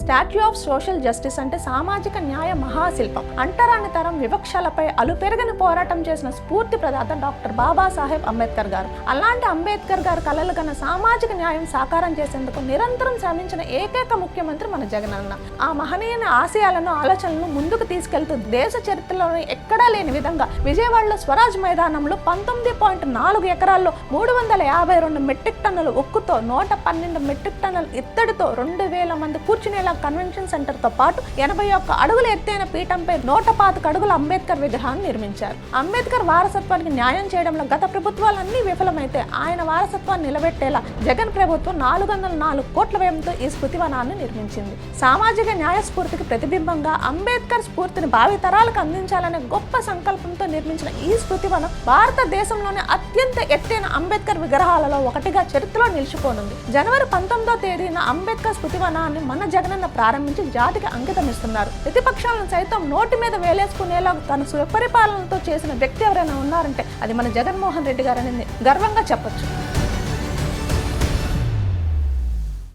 Statue of social justice అంటే సామాజిక న్యాయ మహాశిల్పం. అంటరాని తరం వివక్షలపై అలుపెరగని పోరాటం చేసిన స్ఫూర్తి ప్రదాత డాక్టర్ బాబాసాహెబ్ అంబేద్కర్ గారు. అలాంటి అంబేద్కర్ గారు కలలు కన్న సామాజిక న్యాయం సాకారం చేసేందుకు నిరంతరం శ్రమించిన ఏకైక ముఖ్యమంత్రి మన జగనన్న ఆ మహనీయన ఆశయాలను ఆలోచనలను ముందుకు తీసుకెళ్తూ దేశ చరిత్రలోని ఎక్కడా లేని విధంగా విజయవాడలో స్వరాజ్ మైదానంలో పంతొమ్మిది పాయింట్ నాలుగు ఎకరాల్లో మూడు వందల యాభై రెండు మెట్రిక్ టన్నుల ఉక్కుతో నూట పన్నెండు మెట్రిక్ టన్నుల ఇత్తడితో రెండు వేల మంది కూర్చునే కేరళ కన్వెన్షన్ సెంటర్తో పాటు ఎనభై ఒక్క అడుగుల ఎత్తైన పీఠంపై నూట పాతిక అడుగుల అంబేద్కర్ విగ్రహాన్ని నిర్మించారు. అంబేద్కర్ వారసత్వానికి న్యాయం చేయడంలో గత ప్రభుత్వాలన్నీ విఫలమైతే ఆయన వారసత్వాన్ని నిలబెట్టేలా జగన్ ప్రభుత్వం నాలుగు వందల నాలుగు కోట్ల వ్యయంతో ఈ స్మృతివనాన్ని నిర్మించింది. సామాజిక న్యాయ స్ఫూర్తికి ప్రతిబింబంగా అంబేద్కర్ స్ఫూర్తిని భావితరాలకు అందించాలనే గొప్ప సంకల్పంతో నిర్మించిన ఈ స్మృతివనం భారతదేశంలోనే అత్యంత ఎత్తైన అంబేద్కర్ విగ్రహాలలో ఒకటిగా చరిత్రలో నిలిచిపోనుంది. జనవరి పంతొమ్మిదో తేదీన అంబేద్కర్ స్మృతివనాన్ని మన జగన్ ఆందోళన ప్రారంభించి జాతికి అంకితం ఇస్తున్నారు. ప్రతిపక్షాలను సైతం నోటి మీద వేలేసుకునేలా తన సుపరిపాలనతో చేసిన వ్యక్తి ఎవరైనా ఉన్నారంటే అది మన జగన్మోహన్ రెడ్డి గారని గర్వంగా చెప్పొచ్చు.